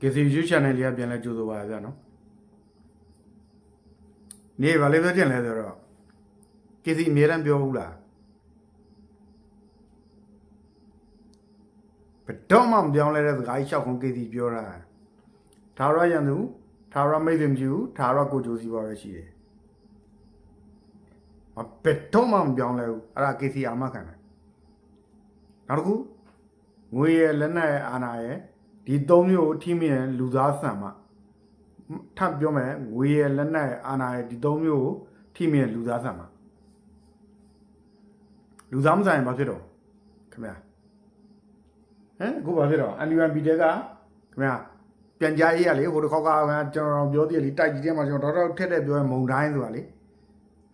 KC YouTube channel လေးကပြန်လဲကြိုးဆိုပါရဗျာနော်နေပါလေပြောချင်လဲဆိုတော့ KC အမြဲတမ်းပြောဘူးလားဘယ်တော့မှမပြောင်းလဲတဲ့စကားကြီးရှောက်ခွန် KC ပြောတာသာရရန်သူသာရမိတ်ဆွေမရှိဘူးသာရကိုကြိုးစီပါပဲရှိတယ်မဘယ်တော့မှမပြောင်းလဲဘူးအဲ့ဒါ KC အာမခံတယ်နောက်တစ်ခုငွေရလက်နက်ရအာနာရ ဒီသုံးမျိုးကိုထိမြင်လူသားဆန်မှထပ်ပြောမယ်ငွေရလက်နက်ရအာနာရဒီသုံးမျိုးကိုထိမြင်လူသားဆန်မှလူသားမဆန်ရင်ဘာဖြစ်တော့ခင်ဗျာဟမ်အခုဘာဖြစ်တော့ NUMB တဲကခင်ဗျာပြန်ကြားရေးရလေဟိုတစ်ခေါက်ကကျွန်တော်ပြောသေးတယ်လေတိုက်ကြီးထဲမှာကျွန်တော်တော်တော်ထက်တဲ့ပြောရင်မုံတိုင်းဆိုတာလေ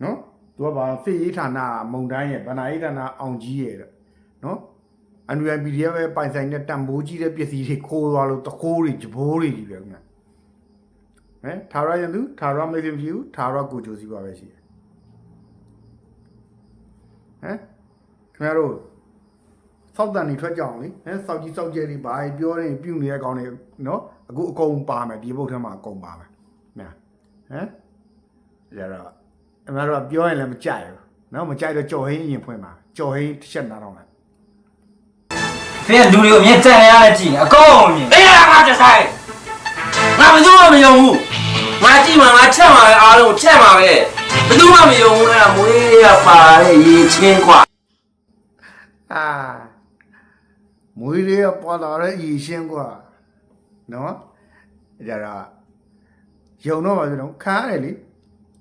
နော်သူကဘာစစ်ရေးဌာနမုံတိုင်းရဲ့ဗဏ္ဍာရေးဌာနအောင်ကြီးရဲ့တဲ့နော် NUMB ရဲ့ပဲပိုင်ဆိုင်တဲ့တန်ဖိုးကြီးတဲ့ပစ္စည်းတွေခိုးသွားလို့တခိုးတွေကြဘိုးတွေကြီးပဲခင်ဗျာဟမ်ထာရရန်သူထာရမေသင်ဖြူထာရကိုဂျိုစီပါပဲရှိတယ်ဟမ်ခင်ဗျားတို့စောက်တန်နေထွက်ကြအောင်လေဟမ်စောက်ကြီးစောက်ကျဲတွေဘာပြောနေပြုတ်နေတဲ့ကောင်တွေနော်အခုအကုန်ပါမယ်ဒီဘုတ်ထဲမှာအကုန်ပါမယ်ညာဟမ်ကြတော့အမတို့ကပြောရင်လည်းမကြိုက်ဘူးနော်မကြိုက်တော့ကြော်ဟင်းရင်ဖွင့်ပါကြော်ဟင်းတစ်ချက်နားတော့မယ် ဖေကလူတွေကိုအမြဲတန်ရရတယ်ကြည့်အကုန်အမြင်အဲ့ဒါငါတဆိုင်ငါဘယ်သူမှမယုံဘူးငါကြည့်မှာငါချက်မှာပဲအားလုံးချက်မှာပဲဘယ်သူမှမယုံဘူးလားမွေးရပါတဲ့ရေချင်းကွာအာမွေးရပေါ်လာတဲ့ရေချင်းကွာနော်အဲ့ဒါတော့ယုံတော့ပါဆိုတော့ခံရတယ်လေ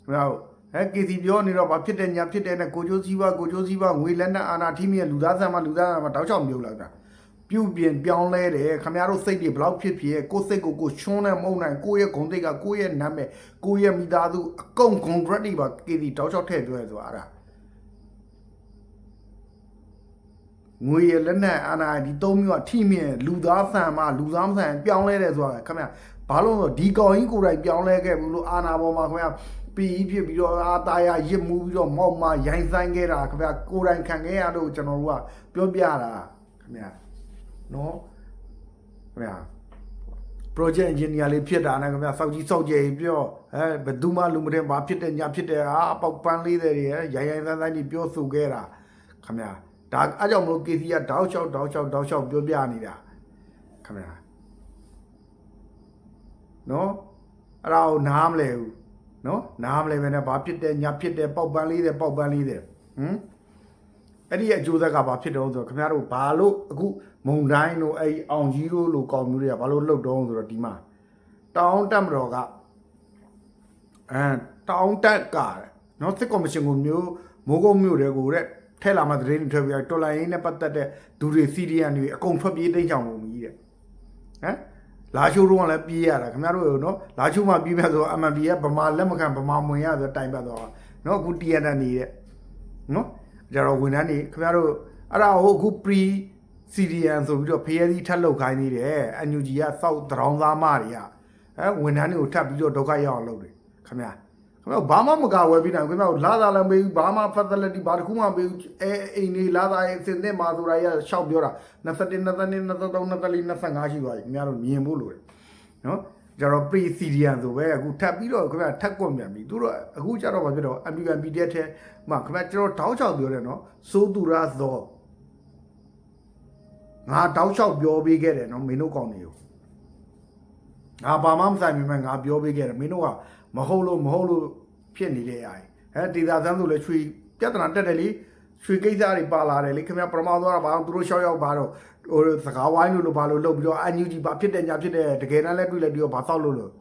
ဟုတ်လားဟဲ့ကေစီပြောနေတော့ဘာဖြစ်တယ်ညာဖြစ်တယ်နဲ့ကိုကျိုးစည်းပါကိုကျိုးစည်းပါငွေလက်နဲ့အာနာထိမြဲလူသားဆန်မလူသားဆန်မတောက်ချောင်မြုပ်လိုက်တာ ပြုတ်ပြင်ပြောင်းလဲတယ်ခမရတို့စိတ်တွေဘလောက်ဖြစ်ဖြစ်ကိုယ်စိတ်ကိုကိုချွန်းနဲ့မုံနိုင်ကိုယ့်ရဲ့ဂုံတိတ်ကကိုယ့်ရဲ့နာမည်ကိုယ့်ရဲ့မိသားစုအကုန် contract တွေပါ KC တောက်ချောက်ထည့်ပြောရဲဆိုတာအဲ့ဒါငွေရလက်နက်အာနာဒီသုံးမျိုးကထိမြင့်လူသားဆန်မှလူသားမဆန်ပြောင်းလဲတယ်ဆိုတာခင်ဗျဘာလို့လဲဆိုဒီကောင်ကြီးကိုယ်တိုင်ပြောင်းလဲခဲ့ဘူးလို့အာနာပေါ်မှာခင်ဗျပြီးဖြစ်ပြီးတော့အာတာယာရစ်မှုပြီးတော့မောက်မရိုင်းဆိုင်ခဲ့တာခင်ဗျကိုယ်တိုင်ခံခဲ့ရတော့ကျွန်တော်တို့ကပြောပြတာခင်ဗျ နော်ခင်ဗျ project engineer လေးဖြစ်တာနဲ့ခင်ဗျစောက်ကြီးစောက်ကြယ်ပြောအဲဘယ်သူမှလူမတဲ့ဘာဖြစ်တယ်ညာဖြစ်တယ်ဟာပေါက်ပန်းလေးတွေရိုင်းရိုင်းဆန်းဆန်းကြီးပြောဆိုခဲ့တာခင်ဗျဒါအားကြောင့်မလို့ KC ကတောက်လျှောက်တောက်လျှောက်တောက်လျှောက်ပြောပြနေတာခင်ဗျနော်အဲ့ဒါကိုနားမလဲဘူးနော်နားမလဲပဲနဲ့ဘာဖြစ်တယ်ညာဖြစ်တယ်ပေါက်ပန်းလေးတွေပေါက်ပန်းလေးတွေဟမ်အဲ့ဒီအကျိုးဆက်ကဘာဖြစ်တော့ဆိုတော့ခင်ဗျားတို့ဘာလို့အခု မုံတိုင်းတို့အဲ့ဒီအောင်ကြီးတို့လိုကောင်းမျိုးတွေကဘာလို့လှုပ်တော့ဆိုတော့ဒီမှာတောင်းတက်မတော်ကအဲတောင်းတက်ကနော်စစ်ကော်မရှင်ကိုမျိုးမိုးကုတ်မျိုးတွေကိုတဲ့ထဲလာမှသတင်းတွေထွက်ပြီးတော်လိုင်းရင်းနဲ့ပတ်သက်တဲ့ဒူတွေစီရီယန်တွေအကုန်ထွက်ပြေးတိတ်ချောင်ကုန်ပြီတဲ့ဟမ်လာချိုးတော့လည်းပြေးရတာခင်ဗျားတို့နော်လာချိုးမှပြေးမဲ့ဆို MMB ကဗမာလက်မခံဗမာမဝင်ရဆိုတိုင်ပတ်တော့နော်အခု TNN နေတဲ့နော်ကြတော့ဝန်ထမ်းတွေခင်ဗျားတို့အဲ့ဒါဟိုအခု pre CDN ဆိုပြီးတော့ဖျဲသီးထက်လောက်ခိုင်းနေတယ် NUG ကစောက်တရောင်းသားမတွေကအဲဝန်ထမ်းတွေကိုထပ်ပြီးတော့ဒုက္ခရောက်အောင်လုပ်တယ်ခင်ဗျာခင်ဗျာဘာမှမကဝယ်ပြီးနိုင်ခင်ဗျာလာသာလည်းမပေးဘူးဘာမှ facility ဘာတစ်ခုမှမပေးဘူးအဲအိမ်နေလာသာရဲ့အစင်သစ်မှာဆိုတာရရှောက်ပြောတာ21 22 23 24 25ရှိသွားပြီခင်ဗျားတို့မြင်ဖို့လိုတယ်နော်ကျတော့ pre CDN ဆိုပဲအခုထပ်ပြီးတော့ခင်ဗျာထပ်ကွန်ပြန်ပြီသူတို့အခုကျတော့ဘာဖြစ်တော့ MPP တဲ့ထဲမှာခင်ဗျာကျွန်တော်တောင်းချောက်ပြောတယ်နော်စိုးသူရသော ငါတောက်လျှောက်ပြောပေးခဲ့တယ်နော်မင်းတို့ကောင်းနေကိုငါဘာမှမဆိုင်မိမဲ့ငါပြောပေးခဲ့တယ်မင်းတို့ကမဟုတ်လို့မဟုတ်လို့ဖြစ်နေတဲ့ຢာဟဲ့ဒေတာသမ်းဆိုလဲရွှေပြဿနာတက်တယ်လေရွှေကိစ္စတွေပါလာတယ်လေခင်ဗျပရမောသွားတာဘာလို့သူတို့ရှောက်ရောက်ပါတော့ဟိုစကားဝိုင်းလို့လို့ဘာလို့လုပ်ပြီးတော့အန်ယူဂျီဘာဖြစ်တယ်ညာဖြစ်တယ်တကယ်တမ်းလဲတွေ့လိုက်ပြီးတော့ဘာဆောက်လို့လို့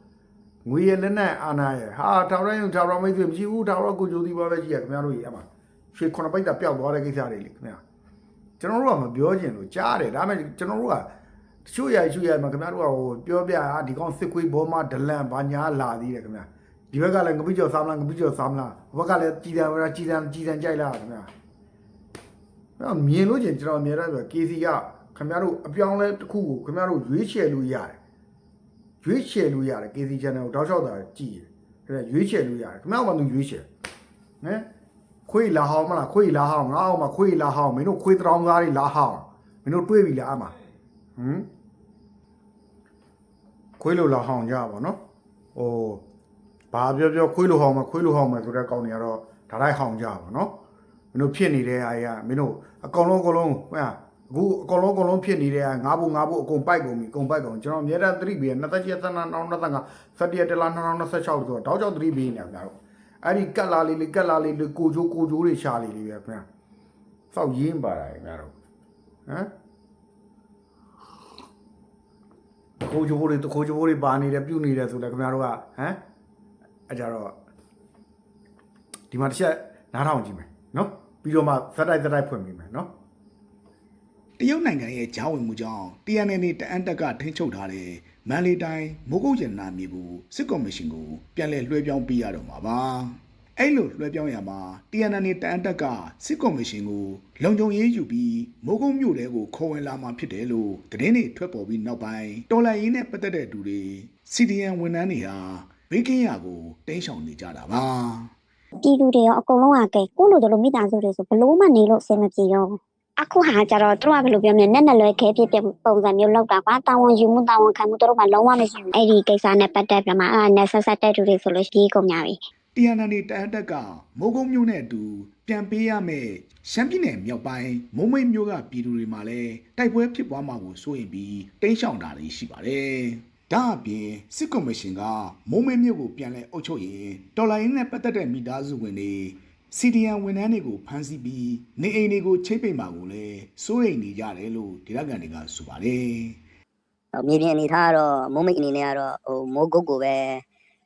ငွေရလက်နဲ့အာနာရဟာထောင်ရရင်ထောင်ရမိတ်ဆွေမရှိဘူးထောင်ရကိုကြိုးစီပါပဲကြီးရခင်ဗျားတို့ကြီးအမှရွှေခုနှစ်ပိတ်တာပျောက်သွားတဲ့ကိစ္စတွေလေခင်ဗျာ ကျွန်တော်တို့ကမပြောချင်လို့ကြားတယ်ဒါပေမဲ့ကျွန်တော်တို့ကတချို့ရချို့ရမှာခင်ဗျားတို့ကဟိုပြောပြဟာဒီကောင်စစ်ခွေးဘောမဒလန်ဘာညာလာသေးတယ်ခင်ဗျာဒီဘက်ကလည်းငပိကျော်စားမလားငပိကျော်စားမလားဘက်ကလည်းကြည်တံကြည်တံကြည်တံကြိုက်လားခင်ဗျာအဲ့မြင်လို့ချင်းကျွန်တော်အမြဲတမ်းပြော KC ကခင်ဗျားတို့အပြောင်းလဲတစ်ခုကိုခင်ဗျားတို့ရွေးချယ်လို့ရတယ်ရွေးချယ်လို့ရတယ် KC channel ကိုတောက်လျှောက်တာကြည်တယ်ခင်ဗျာရွေးချယ်လို့ရတယ်ခင်ဗျားကမှသူရွေးချယ်ဟမ် ခွေးလာဟောင်းမလားခွေးလာဟောင်းငါအောင်မခွေးလာဟောင်းမင်းတို့ခွေးတောင်းကားတွေလာဟောင်းမင်းတို့တွေးပြီလားအမဟမ်ခွေးလိုလာဟောင်ကြပါနော်ဟိုဘာပြောပြောခွေးလိုဟောင်မခွေးလိုဟောင်မယ်ဆိုတဲ့ကောင်တွေကတော့ဒါတိုင်းဟောင်ကြပါနော်မင်းတို့ဖြစ်နေတဲ့အားရမင်းတို့အကောင်လုံးအကောင်လုံးဟဲ့အခုအကောင်လုံးအကောင်လုံးဖြစ်နေတဲ့အားငါးဖို့ငါးဖို့အကုန်ပိုက်ကုန်ပြီအကုန်ပိုက်ကုန်ကျွန်တော်အများအားသတိပေး27သနာနောက်25 31တလား2026ဆိုတော့တောက်ကြောက်သတိပေးနေကြတော့ အဲ့ဒီကတ်လာလေးလေးကတ်လာလေးလေးကိုချိုးကိုချိုးတွေရှာလေးလေးပဲခင်ဗျာစောက်ရင်းပါတာခင်ဗျာတော့ဟမ်တခိုးချိုးတွေတခိုးချိုးတွေပါနေတယ်ပြုတ်နေတယ်ဆိုလဲခင်ဗျားတို့ကဟမ်အကြတော့ဒီမှာတစ်ချက်နားထောင်ကြည့်မယ်နော်ပြီးတော့မှဇက်တိုက်ဇက်တိုက်ဖွင့်ပြီးမယ်နော်တရုတ်နိုင်ငံရဲ့ဂျားဝင်မှုကြောင့် TNN တအန်တက်ကထိန်းချုပ်ထားတဲ့ မန်လေးတိုင်းမိုးကုတ်ရနာမြေကိုစစ်ကော်မရှင်ကိုပြန်လည်လွှဲပြောင်းပေးရတော့မှာပါအဲ့လိုလွှဲပြောင်းရမှာ TNN တအန်တက်ကစစ်ကော်မရှင်ကိုလုံခြုံရေးယူပြီးမိုးကုတ်မြို့တဲကိုခေါ်ဝင်လာမှာဖြစ်တယ်လို့သတင်းတွေထွက်ပေါ်ပြီးနောက်ပိုင်းတော်လိုင်းရင်းနဲ့ပတ်သက်တဲ့သူတွေ CDN ဝန်ထမ်းတွေဟာဘေးကင်းရာကိုတင်းရှောင်နေကြတာပါပြည်သူတွေရောအကုန်လုံးကကဲကိုလိုတို့လိုမိသားစုတွေဆိုဘလို့မှနေလို့အဆင်မပြေတော့ဘူး အခုဟာကြတော့သူတို့ကဘယ်လိုပြောမလဲနဲ့နဲ့လွယ်ခဲဖြစ်တဲ့ပုံစံမျိုးလောက်တာကွာတာဝန်ယူမှုတာဝန်ခံမှုတို့မှလုံးဝမရှိဘူးအဲ့ဒီကိစ္စနဲ့ပတ်သက်ပြီးမှအဲ့ဒါနဲ့ဆက်ဆက်တဲ့သူတွေဆိုလို့ရှိရင်ကုန်ကြပြီ TNN တအန်တက်ကမိုးကုတ်မြို့နဲ့အတူပြန်ပေးရမယ်ရှမ်းပြည်နယ်မြောက်ပိုင်းမုံမိတ်မြို့ကပြည်သူတွေမှာလည်းတိုက်ပွဲဖြစ်ပွားမှာကိုစိုးရင်ပြီးတင်းရှောင်တာတွေရှိပါတယ်။ဒါအပြင်စစ်ကော်မရှင်ကမုံမိတ်မြို့ကိုပြန်လဲအုပ်ချုပ်ရင်တော်လိုင်းနဲ့ပတ်သက်တဲ့မိသားစုဝင်တွေ CDN ဝန်ထမ်းတွေကိုဖမ်းဆီးပြီးနေအိမ်တွေကိုချိတ်ပိတ်မှာကိုလည်းစိုးရိမ်နေကြတယ်လို့ဒေသခံတွေကဆိုပါတယ်။ဟိုမြေပြင်အနေထားကတော့မုံမိတ်အနေနဲ့ကတော့ဟိုမိုးကုတ်ကိုပဲ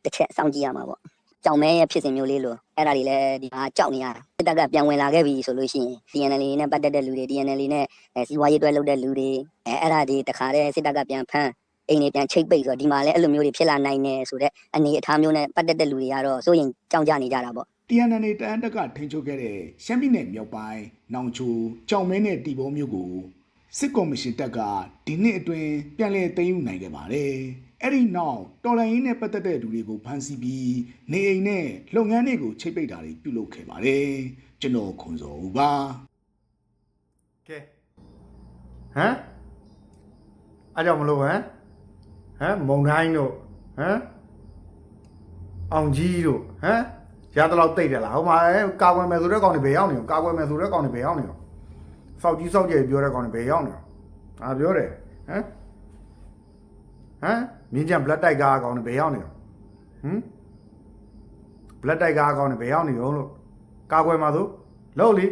တစ်ချက်စောင့်ကြည့်ရမှာပေါ့ကြောင်မဲရဲ့ဖြစ်စဉ်မျိုးလေးလို့အဲ့ဒါတွေလည်းဒီမှာကြောက်နေရတာစစ်တပ်ကပြန်ဝင်လာခဲ့ပြီဆိုလို့ရှိရင် DNL နဲ့ပတ်သက်တဲ့လူတွေ DNL နဲ့အဲစီးပွားရေးတွဲလုပ်တဲ့လူတွေအဲအဲ့ဒါတွေတခါတည်းစစ်တပ်ကပြန်ဖမ်းအိမ်တွေပြန်ချိတ်ပိတ်ဆိုတော့ဒီမှာလည်းအဲ့လိုမျိုးတွေဖြစ်လာနိုင်တယ်ဆိုတော့အနေအထားမျိုးနဲ့ပတ်သက်တဲ့လူတွေကတော့စိုးရင်ကြောင်ကြနေကြတာပေါ့ TNN တအန်တက်ကထိန်းချုပ်ခဲ့တဲ့ရှမ်းပြည်နယ်မြောက်ပိုင်းနောင်ချိုကြောင်မဲနဲ့တီဘောမြို့ကိုစစ်ကော်မရှင်တပ်ကဒီနှစ်အတွင်းပြန်လည်သိမ်းယူနိုင်ခဲ့ပါတယ်။အဲ့ဒီနောက်တော်လိုင်းရင်းနဲ့ပတ်သက်တဲ့လူတွေကိုဖမ်းဆီးပြီးနေအိမ်နဲ့လုပ်ငန်းတွေကိုချိတ်ပိတ်တာတွေပြုလုပ်ခဲ့ပါတယ်။ကျွန်တော်ခွန်စောဦးပါကဲဟမ်အားကြောင့်မလို့ဟမ်ဟမ်မုံတိုင်းတို့ဟမ်အောင်ကြီးတို့ဟမ် ရတဲ့လောက်တိတ်တယ်လားဟိုမှာကာကွယ်မယ်ဆိုတဲ့ကောင်တွေဘယ်ရောက်နေရောကာကွယ်မယ်ဆိုတဲ့ကောင်တွေဘယ်ရောက်နေရောစောက်ကြီးစောက်ကျယ်ပြောတဲ့ကောင်တွေဘယ်ရောက်နေရောအာပြောတယ်ဟမ်ဟမ်မြင်းကြံ blood တိုက်ကားကောင်တွေဘယ်ရောက်နေရောဟမ် blood တိုက်ကားကောင်တွေဘယ်ရောက်နေရောလို့ကာကွယ်မှာဆိုလို့လေ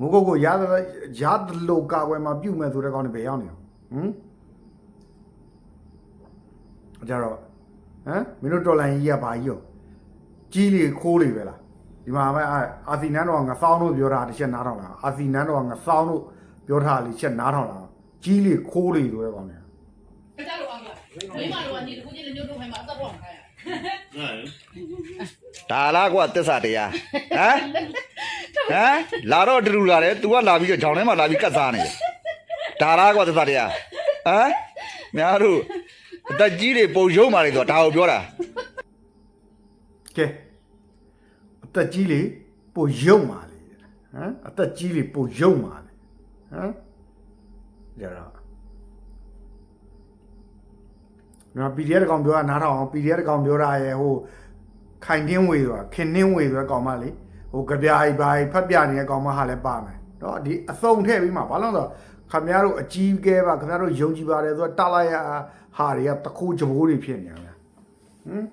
မုတ်ကုတ်ကိုရသရသလိုကာကွယ်မှာပြုတ်မယ်ဆိုတဲ့ကောင်တွေဘယ်ရောက်နေရောဟမ်အကြတော့ဟမ်မင်းတို့တော်လိုင်းကြီးကဘာကြီးရော ကြီးလေခိုးလေပဲလားဒီမှာပဲအာအာစီနန်းတော်ကငစောင်းတို့ပြောတာတစ်ချက်နားထောင်လားအာစီနန်းတော်ကငစောင်းတို့ပြောတာလေးချက်နားထောင်လားကြီးလေခိုးလေဆိုတဲ့ကောင်တွေကြလို့အောင်လားမိမတို့ကဒီတစ်ခုချင်းလည်းညှို့တော့မှအသက်တော့မခိုင်းရဒါလားကွာတစ္ဆာတရားဟမ်ဟမ်လာတော့အတူတူလာတယ် तू ကလာပြီးတော့ဂျောင်းထဲမှာလာပြီးကတ်စားနေတယ်ဒါလားကွာတစ္ဆာတရားဟမ်များတို့အသက်ကြီးတွေပုံရုံမာနေတော့ဒါကိုပြောတာကဲအ သက်ကြီးလေပိုရုံပါလေဟမ်အသက်ကြီးလေပိုရုံပါလေဟမ်ကြတော့နော် PDF တကောင်ပြောတာနားထောင်အောင် PDF တကောင်ပြောတာရဲ့ဟိုခိုင်တင်းဝေဆိုတာခင်နှင်းဝေဆိုတဲ့ကောင်မလေးဟိုကြပြားကြီးဘာကြီးဖတ်ပြနေတဲ့ကောင်မဟာလည်းပါမယ်နော်ဒီအစုံထည့်ပြီးမှဘာလို့လဲဆိုတော့ခမရတို့အကြီးကဲပါခမရတို့ယုံကြည်ပါတယ်ဆိုတော့တလိုက်ရဟာတွေကတခိုးကြဘိုးတွေဖြစ်နေတယ်ဟမ်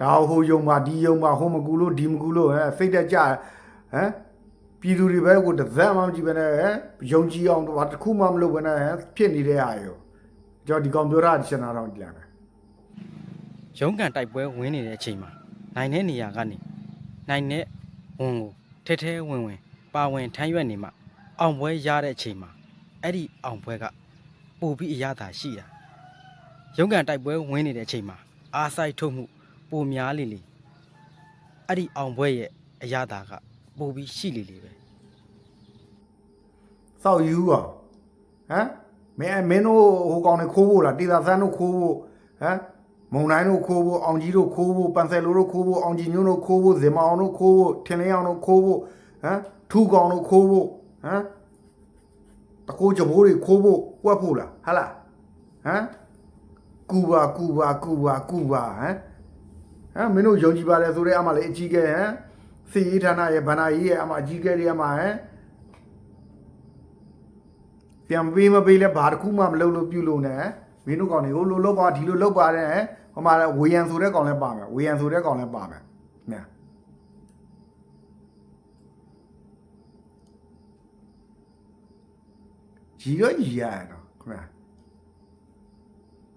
ဒါဟိုယုံပါဒီယုံပါဟိုမကူလို့ဒီမကူလို့ဟဲ့စိတ်တက်ကြဟမ်ပြည်သူတွေပဲကိုတစ်စက်မှမကြည့်ပဲနဲ့ဟမ်ယုံကြည်အောင်ဘာတစ်ခုမှမလုပ်ပဲနဲ့ဟမ်ဖြစ်နေတဲ့အားရောကျွန်တော်ဒီကောင်ပြောတာရှင်းတာတော့ကြည့်လိုက်မယ်ရုံးကန်တိုက်ပွဲဝင်နေတဲ့အချိန်မှာနိုင်တဲ့နေရာကနေနိုင်တဲ့ဝန်ကိုထဲထဲဝင်ဝင် ပါဝင်ထမ်းရွက်နေမှအောင်ပွဲရတဲ့အချိန်မှာအဲ့ဒီအောင်ပွဲကပို့ပြီးအရသာရှိတာရုံးကန်တိုက်ပွဲဝင်နေတဲ့အချိန်မှာအားဆိုင်ထုတ်မှု ပိုများလေလေအဲ့ဒီအောင်ပွဲရဲ့အရသာကပို့ပြီးရှိလေလေပဲစောက်ယူอ่ะဟမ်မင်းမင်းတို့ဟိုကောင်တွေခိုးဖို့လားတေသာဆန်းတို့ခိုးဖို့ဟမ်မုံတိုင်းတို့ခိုးဖို့အောင်ကြီးတို့ခိုးဖို့ပန်ဆယ်လိုတို့ခိုးဖို့အောင်ကြီးညွန့်တို့ခိုးဖို့ဇင်မအောင်တို့ခိုးဖို့ထင်းလင်းအောင်တို့ခိုးဖို့ဟမ်ထူကောင်တို့ခိုးဖို့ဟမ်တကိုးကြဘိုးတွေခိုးဖို့ကွက်ဖို့လားဟာလားဟမ်ကူပါကူပါကူပါကူပါဟမ် ဟမ်မင်းတို့ယုံကြည်ပါတယ်ဆိုတဲ့အမှလည်းအကြီးကဲဟမ်စီရေးဌာနရဲ့ဗန္နာကြီးရဲ့အမှအကြီးကဲတွေအမှဟမ်ပြန်ပေးမပေးလဲဘာတစ်ခုမှမလုပ်လို့ပြုလို့နဲ့မင်းတို့ကောင်တွေကိုလိုလုပ်ပါဒီလိုလုပ်ပါတဲ့ဟမ်ဟိုမှာလည်းဝေယံဆိုတဲ့ကောင်လည်းပါမယ်ဝေယံဆိုတဲ့ကောင်လည်းပါမယ်ညာရီရောရီရရတော့ခင်ဗျာ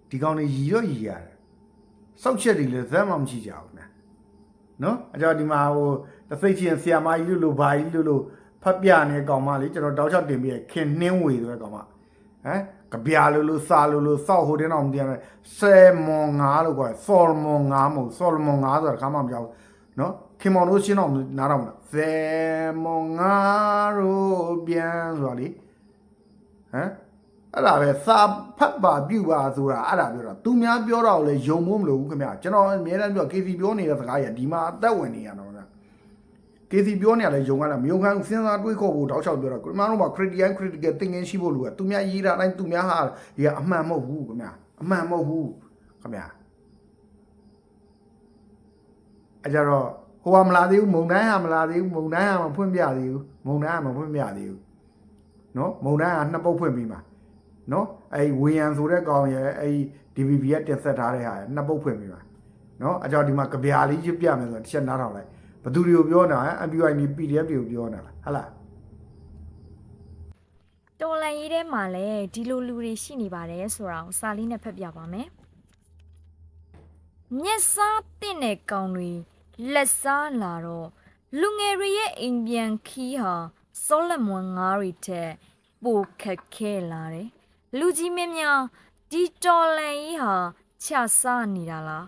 ဒီကောင်တွေရီရောရီရတယ် စောက်ချက်တွေလည်းဇက်မှမရှိကြဘူးခင်ဗျာနော်အကြောဒီမှာဟိုတသိချင်းဆီယာမကြီးလို့လို့ဘာကြီးလို့လို့ဖတ်ပြနေတဲ့ကောင်မလေးကျွန်တော်တောက်ချောက်တင်ပြီးခင်နှင်းဝေဆိုတဲ့ကောင်မဟမ်ကဗျာလို့လို့စာလို့လို့စောက်ဟိုတင်းအောင်မသိရမယ်ဆယ်မွန်ငါလို့ခေါ်ဆော်မွန်ငါမဟုတ်ဆော်မွန်ငါဆိုတာခါမှမကြောက်နော်ခင်မောင်တို့ရှင်းတော့နားတော့မလားဆယ်မွန်ငါတို့ပြန်ဆိုတာလေဟမ် အဲ့ဒါပဲစာဖတ်ပါပြုပါဆိုတာအဲ့ဒါပြောတာသူများပြောတာကိုလည်းယုံမို့မလို့ဘူးခင်ဗျာကျွန်တော်အများအားပြော KC ပြောနေတဲ့စကားကြီးကဒီမှာအသက်ဝင်နေရတော့ဗျာ KC ပြောနေရလဲယုံကလည်းမယုံခံဘူးစဉ်းစားတွေးခေါ်ဖို့တောက်လျှောက်ပြောတာကျွန်တော်တို့မှာ critical critical thinking ရှိဖို့လိုကသူများရေးတာတိုင်းသူများဟာဒီကအမှန်မဟုတ်ဘူးခင်ဗျာအမှန်မဟုတ်ဘူးခင်ဗျာအကြတော့ဟိုကမလာသေးဘူးမုံတိုင်းဟာမလာသေးဘူးမုံတိုင်းဟာမဖွင့်ပြသေးဘူးမုံတိုင်းဟာမဖွင့်ပြသေးဘူးနော်မုံတိုင်းဟာနှစ်ပုတ်ဖွင့်ပြီးမှာ နော်အဲ့ဝေယံဆိုတဲ့ကောင်ရဲ့အဲ့ DVB ကတင်ဆက်ထားတဲ့ဟာနှစ်ပုတ်ဖွင့်ပြီးမှာနော်အကြောဒီမှာကြပြာလေးရွတ်ပြမယ်ဆိုတော့တစ်ချက်နားထောင်လိုက်ဘသူတွေကိုပြောနေတာ MPY နေ PDF တွေကိုပြောနေတာလားဟဟလားတော်လန်ရေးထဲမှာလည်းဒီလိုလူတွေရှိနေပါတယ်ဆိုတာကိုစာလေးနဲ့ဖတ်ပြပါမယ်။မျက်စားတင့်တဲ့ကောင်တွေလက်စားလာတော့လူငယ်တွေရဲ့အိမ်ပြန်ခီးဟာစောလက်မွန်ငါးတွေထက်ပိုခက်ခဲလာတယ်။ လူကြီးမင်းများဒီတော်လန်ရေးဟာချစားနေတာလား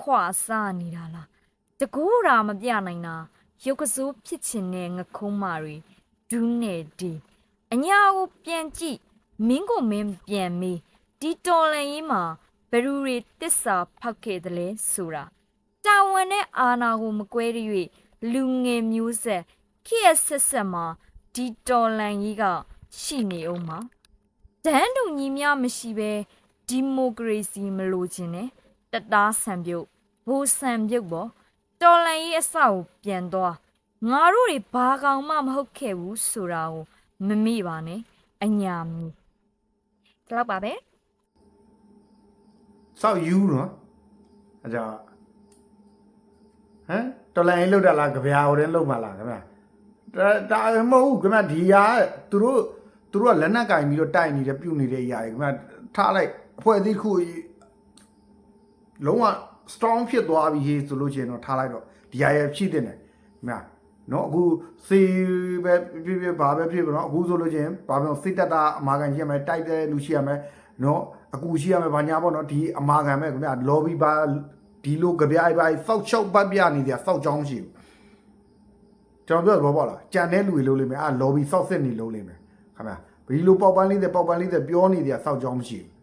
ခွာစားနေတာလားတကူတာမပြနိုင်တာရုပ်ကစိုးဖြစ်ချင်တဲ့ငခုံးမတွေဒူးနဲ့ဒီအညာကိုပြန်ကြည့်မင်းကိုမင်းပြန်မေးဒီတော်လန်ရေးမှာဘယ်သူတွေတစ္ဆာဖောက်ခဲ့တယ်လဲဆိုတာတာဝန်နဲ့အာနာကိုမကွဲရ၍လူငယ်မျိုးဆက်ခေတ်ဆက်ဆက်မှာဒီတော်လန်ရေးကရှိနေအောင်မှာ တန်းတူညီမျှမရှိပဲဒီမိုကရေစီမလိုချင်နဲ့တသားဆံပြုတ်ဘူဆံပြုတ်ပေါ့တော်လန်ရေးအစကိုပြန်သွားငါတို့တွေဘာကောင်မှမဟုတ်ခဲ့ဘူးဆိုတာကိုမမိပါနဲ့အညာမီဒီလောက်ပါပဲစောက်ယူနော်အကြဟမ်တော်လိုင်းလောက်တာလားကြပြာဟိုတင်းလောက်မှလားခင်ဗျာဒါဒါမဟုတ်ဘူးခင်ဗျာဒီဟာသူတို့ သူတို့ကလက်နက်ကင်ပြီးတော့တိုက်နေတယ်ပြုတ်နေတဲ့အရာတွေခင်ဗျာထားလိုက်အဖွဲ့အစည်းတစ်ခုလုံးဝ strong ဖြစ်သွားပြီဟေးဆိုလို့ရှိရင်တော့ထားလိုက်တော့ဒီဟာရဲ့ဖြစ်တဲ့နေခင်ဗျာနော်အခုစေပဲဖြစ်ဖြစ်ဘာပဲဖြစ်ဖြစ်နော်အခုဆိုလို့ချင်းဘာပြောစိတ်တက်တာအမာခံရှိရမယ်တိုက်တဲ့လူရှိရမယ်နော်အကူရှိရမယ်ဘာညာပေါ့နော်ဒီအမာခံပဲခင်ဗျာ lobby ဘာဒီလိုကြပြအိုက်ပါစောက်ချောက်ပတ်ပြနေကြစောက်ချောင်းမရှိဘူးကျွန်တော်ပြောတော့ပေါ့လားကြံတဲ့လူတွေလုံးလိမ့်မယ်အာ lobby စောက်စစ်နေလုံးလိမ့်မယ် ခင်ဗျာဒီလိုပေါက်ပန်းလေးတဲ့ပေါက်ပန်းလေးတဲ့ပြောနေကြစောက်ချောင်းမရှိဘူး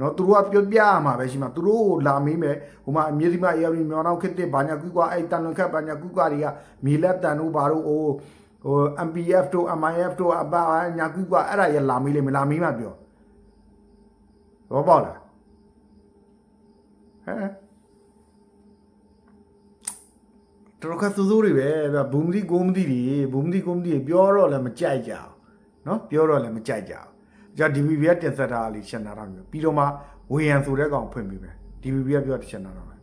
နော်သူတို့ကပြောပြရမှာပဲရှိမှာသူတို့ကိုလာမေးမယ်ဟိုမှာမြေစီမအေးရီမြောင်နောက်ခစ်တဲ့ဘာညာကူကွာအဲ့တန်လွန်ခက်ဘာညာကူကွာတွေကမြေလက်တန်တို့ဘာတို့ဟိုဟို MPF တို့ MIF တို့အပါညာကူကွာအဲ့ဒါရလာမေးလိမ့်မလာမေးမှပြောဘောပေါက်လားဟမ်တော်ခါစူးစူးတွေပဲဗျဘူမဒီကိုမဒီတွေဘူမဒီကိုမဒီပြောတော့လည်းမကြိုက်ကြအောင် နော်ပြောတော့လည်းမကြိုက်ကြအောင်じゃ DVB ကတင်ဆက်တာလေးရှင်းတာတော့မျိုးပြီးတော့မှဝေယံဆိုတဲ့ကောင်ဖွင့်ပြီးပဲ DVB ကပြောရှင်းတာတော့ပဲ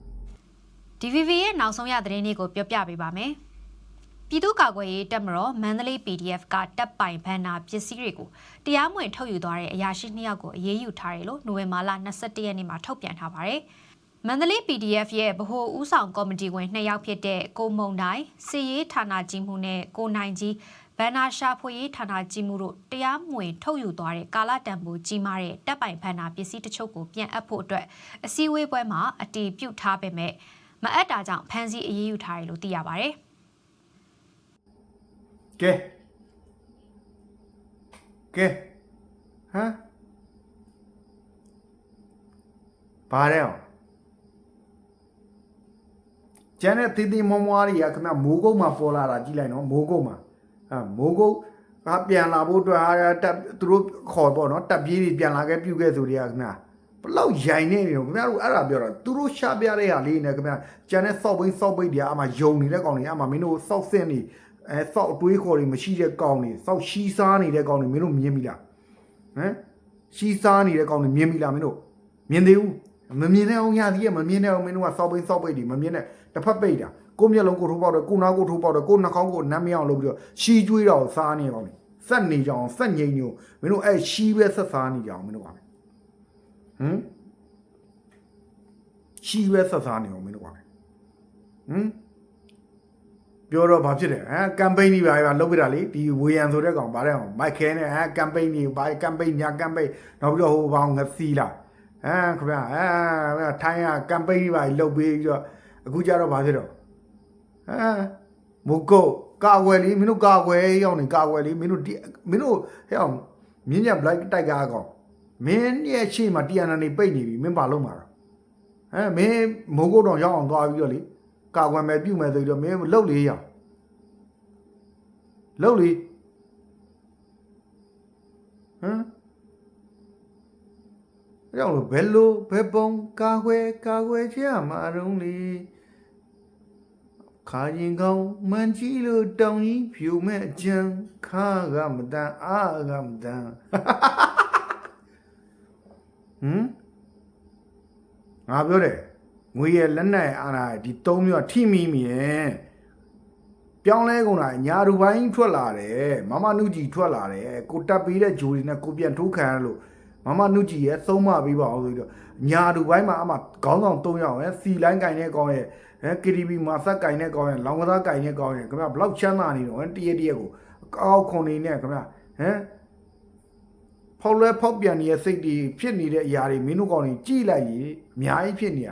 DVB ရဲ့နောက်ဆုံးရသတင်းလေးကိုပြောပြပေးပါမယ်။ပြည်သူ့ကာကွယ်ရေးတပ်မတော်မန္တလေး PDF ကတပ်ပိုင်ဘန်နာပစ္စည်းတွေကိုတရားမဝင်ထုတ်ယူသွားတဲ့အရာရှိနှစ်ယောက်ကိုအရေးယူထားတယ်လို့နိုဝင်ဘာလ22ရက်နေ့မှာထုတ်ပြန်ထားပါတယ်။မန္တလေး PDF ရဲ့ဗဟိုဦးဆောင်ကော်မတီဝင်နှစ်ယောက်ဖြစ်တဲ့ကိုမုံတိုင်းစီရေးဌာနကြီးမှုနဲ့ကိုနိုင်ကြီး ဘန်နာရှာဖွေရေးဌာနကြီးမှုတို့တရားမဝင်ထုတ်ယူသွားတဲ့ကာလတန်ဖိုးကြီးမားတဲ့တပ်ပိုင်ဘန်နာပစ္စည်းတချို့ကိုပြန်အပ်ဖို့အတွက်အစည်းအဝေးပွဲမှာအတီးပြုတ်ထားပေမဲ့မအပ်တာကြောင့်ဖမ်းဆီးအရေးယူထားတယ်လို့သိရပါတယ်ကဲကဲဟမ်ဘာလဲအောင်ကျန်တဲ့တီတီမွန်မွားတွေကခင်ဗျမိုးကုတ်မှာပေါ်လာတာကြည့်လိုက်နော်မိုးကုတ်မှာ အဲမိုးကုတ်ကပြန်လာဖို့အတွက်ဟာတက်သူတို့ခေါ်ပေါ့နော်တက်ပြေးတွေပြန်လာခဲ့ပြုတ်ခဲ့ဆိုတွေကခင်ဗျဘလောက်ရိုင်နေနေတော့ခင်ဗျားတို့အဲ့ဒါပြောတာသူတို့ရှာပြတဲ့ဟာလေးနဲ့ခင်ဗျာကျန်တဲ့စောက်ဘိန်းစောက်ဘိတ်တွေကအမှယုံနေတဲ့ကောင်တွေအမှမင်းတို့စောက်စင်းနေအဲစောက်အတွေးခေါ်တွေမရှိတဲ့ကောင်တွေစောက်ရှီးစားနေတဲ့ကောင်တွေမင်းတို့မြင်ပြီလားဟမ်ရှီးစားနေတဲ့ကောင်တွေမြင်ပြီလားမင်းတို့မြင်သေးဘူးမမြင်တဲ့အောင်ရသေးရဲ့မမြင်တဲ့အောင်မင်းတို့ကစောက်ဘိန်းစောက်ဘိတ်တွေမမြင်တဲ့တစ်ဖက်ပိတ်တာ ကိုမျက်လုံးကိုထိုးပေါက်တယ်ကိုနားကိုထိုးပေါက်တယ်ကိုနှာခေါင်းကိုနမ်းမရအောင်လုပ်ပြီးတော့ရှီးကျွေးတော့စားနေကောင်တွေစက်နေကြအောင်စက်ငိမ့်ညိုမင်းတို့အဲ့ရှီးပဲဆက်စားနေကြအောင်မင်းတို့ကဟမ်ရှိပဲဆက်စားနေအောင်မင်းတို့ကလည်းဟမ်ပြောတော့ဘာဖြစ်တယ်ဟမ်ကမ်ပိန်းကြီးပါပါလုပ်ပြတာလေဒီဝေယံဆိုတဲ့ကောင်ဗါတဲ့ကောင်မိုက်ခဲနဲ့ဟမ်ကမ်ပိန်းကြီးဘာကမ်ပိန်းညာကမ်ပိန်းနောက်ပြီးတော့ဟိုဘောင်ငစီလာဟမ်ခင်ဗျာဟမ်ထိုင်းကကမ်ပိန်းကြီးပါလုပ်ပြီးတော့အခုကျတော့ဘာဖြစ်တော့ ဟမ်မုတ်ကုတ်ကာဝယ်လေးမင်းတို့ကာဝယ်ရောက်နေကာဝယ်လေးမင်းတို့ဒီမင်းတို့ဟဲ့အောင်မြင်းညက် black တိုက်ကားကောင်မင်းရဲ့ရှေ့မှာတီယန်နာနေပိတ်နေပြီမင်းဘာလုပ်မှာလဲဟမ်မင်းမိုးကုတ်တော်ရောက်အောင်သွားပြီးတော့လေကာကွယ်မယ်ပြုမယ်ဆိုပြီးတော့မင်းလှုပ်လေရအောင်လှုပ်လေဟမ်အဲ့တော့ဘယ်လိုဘယ်ပုံကာကွယ်ကာကွယ်ချင်မှာတုံးလေ ခါရင်ကောင်းမန်ကြီးလို့တောင်ကြီးဖြူမဲ့အကြံခါကမတန်အားကမတန်ဟမ်ငါပြောတယ်ငွေရလက်နဲ့အာနာဒီ၃မျိုးထိမိမြင်ပြောင်းလဲကုန်တာညာရူပိုင်းထွက်လာတယ်မမနုကြီးထွက်လာတယ်ကိုတက်ပေးတဲ့ဂျိုတွေနဲ့ကိုပြန်ထိုးခံရလို့မမနုကြီးရဲ့သုံးမပေးပါအောင်ဆိုပြီးတော့ညာရူပိုင်းမှာအမှခေါင်းဆောင်၃ယောက်ရဲ့စီလိုင်းကင်တဲ့ကောင်ရဲ့ ဟဲ KTV မှာစက်ကင်တဲ့ကောင်ရဲ့လောင်ကစားကင်တဲ့ကောင်ရဲ့ခင်ဗျဘလောက်ချမ်းသာနေတော့တရက်တရက်ကိုအကောက်ခွန်နေနဲ့ခင်ဗျဟမ်ဖောက်လဲဖောက်ပြန်နေတဲ့စိတ်တွေဖြစ်နေတဲ့အရာတွေမင်းတို့ကောင်တွေကြည့်လိုက်ရင်အများကြီးဖြစ်နေရ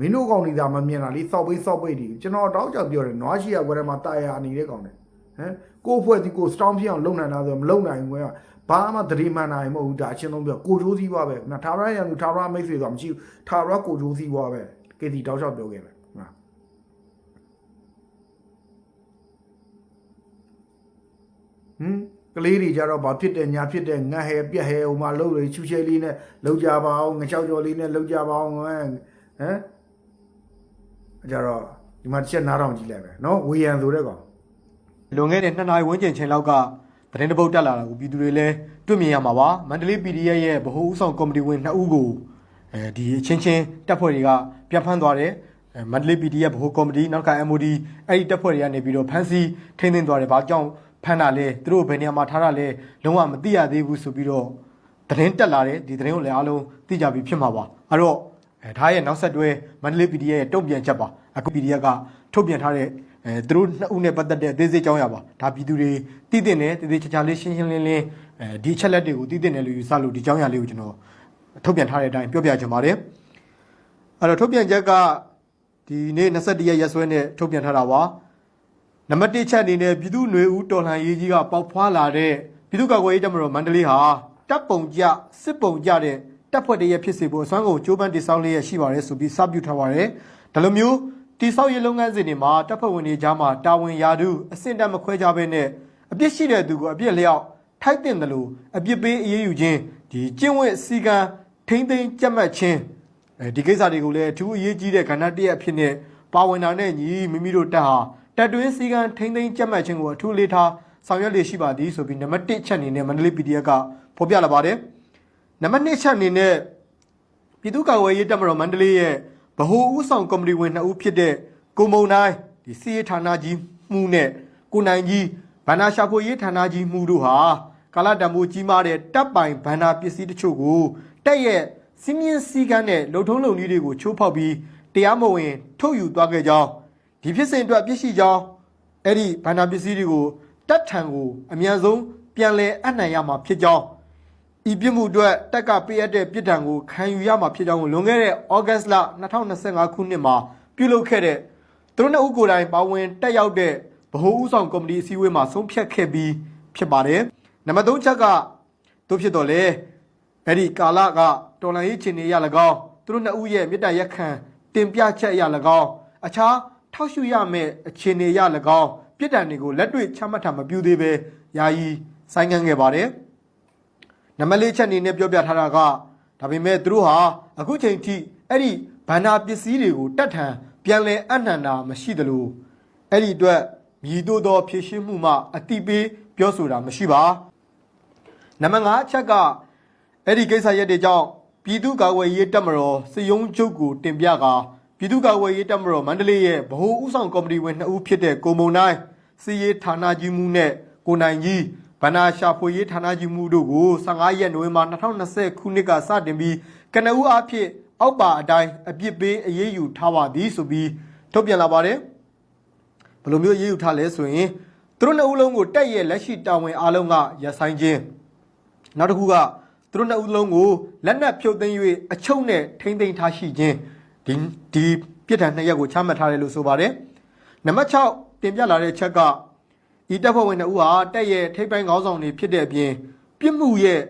မင်းတို့ကောင်တွေဒါမမြင်တာလေစောက်ပိတ်စောက်ပိတ်တွေကျွန်တော်တောက်ကြောက်ပြောတယ်နွားရှိရဝရမှာတာယာနေတဲ့ကောင်တွေဟမ်ကိုယ့်ဖွဲ့ဒီကိုစတောင်းဖြစ်အောင်လုပ်နိုင်တာဆိုမလုပ်နိုင်ဘူးကွာဘာမှသတိမှန်နိုင်မဟုတ်ဘူးဒါအချင်းဆုံးပြောကိုချိုးစည်းွားပဲငါထာဝရရံလူထာဝရမိတ်ဆွေဆိုတာမရှိဘူးထာဝရကိုချိုးစည်းွားပဲကေစီတောက်ကြောက်ပြောခဲ့တယ်ငါ ဟမ်ကလေးတွေကြတော့ဘာဖြစ်တယ်ညာဖြစ်တယ်ငတ်ဟဲပြက်ဟဲဟိုမှာလှုပ်လေချူချဲလေးနဲ့လှုပ်ကြပါအောင်ငချောက်ကြော်လေးနဲ့လှုပ်ကြပါအောင်ဟမ်ဟမ်ကြတော့ဒီမှာတစ်ချက်နားထောင်ကြည့်လိုက်ပဲနော်ဝေယံဆိုတဲ့ကောင်လွန်ခဲ့တဲ့နှစ်နာရီဝန်းကျင်ချိန်လောက်ကသတင်းတပုတ်တက်လာတာကိုပြည်သူတွေလည်းတွေ့မြင်ရမှာပါမန္တလေး PDF ရဲ့ဗဟိုဥဆောင်ကော်မတီဝင်2ဦးကိုအဲဒီအချင်းချင်းတပ်ဖွဲ့တွေကပြန်ဖမ်းသွားတယ်အဲမန္တလေး PDF ဗဟိုကော်မတီနောက်က MOD အဲ့ဒီတပ်ဖွဲ့တွေကနေပြီးတော့ဖမ်းဆီးထိန်းသိမ်းသွားတယ်ဘာကြောင့် ဖမ်းတာလဲသူတို့ဘယ်နေရာမှာထားတာလဲလုံးဝမသိရသေးဘူးဆိုပြီးတော့သတင်းတက်လာတယ်ဒီသတင်းကိုလည်းအားလုံးသိကြပြီဖြစ်မှာပါအဲ့တော့အဲဒါရဲ့နောက်ဆက်တွဲမန္တလေး PDF ရဲ့တုံ့ပြန်ချက်ပါအခု PDF ကထုတ်ပြန်ထားတဲ့အဲသူတို့နှစ်ဦးနဲ့ပတ်သက်တဲ့အသေးစိတ်ကြောင်းရပါဒါပြည်သူတွေတည်တင်တယ်တည်တည်ချာချာလေးရှင်းရှင်းလင်းလင်းအဲဒီအချက်လက်တွေကိုတည်တင်တယ်လို့ယူဆလို့ဒီကြောင်းရလေးကိုကျွန်တော်ထုတ်ပြန်ထားတဲ့အတိုင်းပြောပြချင်ပါတယ်အဲ့တော့ထုတ်ပြန်ချက်ကဒီနေ့21ရက်ရက်စွဲနဲ့ထုတ်ပြန်ထားတာပါ နံပါတ်1ချက်အနေနဲ့ပြည်သူ့ຫນွေဦးတော်လှန်ရေးကြီးကပေါက်ဖွာလာတဲ့ပြည်သူ့ကာကွယ်ရေးတပ်မတော်မန္တလေးဟာတပ်ပုံကြစစ်ပုံကြတဲ့တပ်ဖွဲ့တည်းရဲ့ဖြစ်စေဖို့အစွမ်းကုန်ကြိုးပမ်းတည်ဆောက်လျက်ရှိပါတယ်ဆိုပြီးစပြုထားပါတယ်ဒါလိုမျိုးတိဆောက်ရေးလုပ်ငန်းစဉ်တွေမှာတပ်ဖွဲ့ဝင်တွေကြားမှာတာဝန်ရာထူးအဆင့်တက်မခွဲကြဘဲနဲ့အပြစ်ရှိတဲ့သူကိုအပြစ်လျောက်ထိုက်တင်တယ်လို့အပြစ်ပေးအေးအေးယူခြင်းဒီကျင့်ဝတ်စည်းကမ်းထိမ့်သိမ်းကြက်မှတ်ခြင်းအဲဒီကိစ္စတွေကိုလည်းအထူးအရေးကြီးတဲ့ကဏ္ဍတစ်ရပ်အဖြစ်နဲ့ပါဝင်တာနဲ့ညီမိမိတို့တက်ဟာ တက်တွင်းစည်းကမ်းထိမ့်သိမ်းကြက်မှတ်ခြင်းကိုအထူးလေးထားဆောင်ရွက်လေရှိပါသည်ဆိုပြီးနံပါတ်1ချက်အနေနဲ့မန္တလေး PDF ကဖော်ပြလာပါတယ်နံပါတ်2ချက်အနေနဲ့ပြည်သူ့ကာကွယ်ရေးတပ်မတော်မန္တလေးရဲ့ဗဟိုဦးဆောင်ကော်မတီဝင်2ဦးဖြစ်တဲ့ကိုမုံနိုင်ဒီစီရေးဌာနကြီးမှုနဲ့ကိုနိုင်ကြီးဗန္နာရှာဖွေရေးဌာနကြီးမှုတို့ဟာကာလတံမိုးကြီးမားတဲ့တပ်ပိုင်ဗန္နာပစ္စည်းတချို့ကိုတက်ရဲ့စီးမြင့်စည်းကမ်းနဲ့လုံထုံးလုံနည်းတွေကိုချိုးဖောက်ပြီးတရားမဝင် ထုတ်ယူသွားခဲ့ကြောင်း ဒီဖြစ်စဉ်အတွက်ပြစ်ရှိကြောင်းအဲ့ဒီဗန္နာပစ္စည်းတွေကိုတပ်ထံကိုအမြန်ဆုံးပြန်လည်အနှံ့ရမှာဖြစ်ကြောင်းဤပြစ်မှုအတွက်တက်ကပေးအပ်တဲ့ပြစ်ဒဏ်ကိုခံယူရမှာဖြစ်ကြောင်းကိုလွန်ခဲ့တဲ့ဩဂတ်လ2025ခုနှစ်မှာပြုလုပ်ခဲ့တဲ့သူတို့နှစ်ဦးကိုယ်တိုင်ပါဝင်တက်ရောက်တဲ့ဗဟိုဦးဆောင်ကော်မတီအစည်းအဝေးမှာဆုံးဖြတ်ခဲ့ပြီးဖြစ်ပါတယ်။နံပါတ်3ချက်ကတို့ဖြစ်တော့လေအဲ့ဒီကာလကတော်လန်ရေးခြေနေရ၎င်းသူတို့နှစ်ဦးရဲ့မြစ်တရက်ခံတင်ပြချက်ရ၎င်းအခြား ထောက်ရှုရမယ့်အခြေအနေရ၎င်းပြစ်ဒဏ်တွေကိုလက်တွေ့ချမှတ်တာမပြုသေးပဲယာယီဆိုင်းငံ့ခဲ့ပါတယ်။နံပါတ်၄ချက်အနေနဲ့ပြောပြထားတာကဒါပေမဲ့သူတို့ဟာအခုချိန်ထိအဲ့ဒီဘန္နာပစ္စည်းတွေကိုတတ်ထန်ပြန်လဲအနှံတာမရှိသလိုအဲ့ဒီအတွက်မြည်တို့သောဖြည့်ရှင်းမှုမှအတိပေးပြောဆိုတာမရှိပါနံပါတ်5အချက်ကအဲ့ဒီကိစ္စရက်တွေကြောင့်ပြည်သူ့ကာကွယ်ရေးတပ်မတော်စည်ယုံချုပ်ကိုတင်ပြကာ ပြည်သူ့ကာကွယ်ရေးတပ်မတော်မန္တလေးရဲ့ဗဟိုဥဆောင်ကော်မတီဝင်2ဦးဖြစ်တဲ့ကိုမုံနိုင်စီရေးဌာနကြီးမှုနဲ့ကိုနိုင်ကြီးဗန္နာရှာဖွေရေးဌာနကြီးမှုတို့ကို15ရက်နိုဝင်ဘာ2020ခုနှစ်ကစတင်ပြီးကနဦးအဖြစ်အောက်ပါအတိုင်းအပြစ်ပေးအရေးယူထားပါသည်ဆိုပြီးထုတ်ပြန်လာပါတယ်ဘယ်လိုမျိုးအရေးယူထားလဲဆိုရင်သူတို့နှစ်ဦးလုံးကိုတက်ရဲ့လက်ရှိတာဝန်အားလုံးကရဆိုင်ခြင်းနောက်တစ်ခုကသူတို့နှစ်ဦးလုံးကိုလက်နက်ဖြုတ်သိမ်း၍အချုပ်နဲ့ထိမ့်သိမ်းထားရှိခြင်း ဒီဒီပြစ်ဒဏ်နှစ်ရက်ကိုချမှတ်ထားတယ်လို့ဆိုပါတယ်နံပါတ်6တင်ပြလာတဲ့ချက်ကဤတပ်ဖွဲ့ဝင်နှစ်ဦးဟာတက်ရဲ့ထိပ်ပိုင်းခေါင်းဆောင်တွေဖြစ်တဲ့အပြင်ပြစ်မှုရဲ့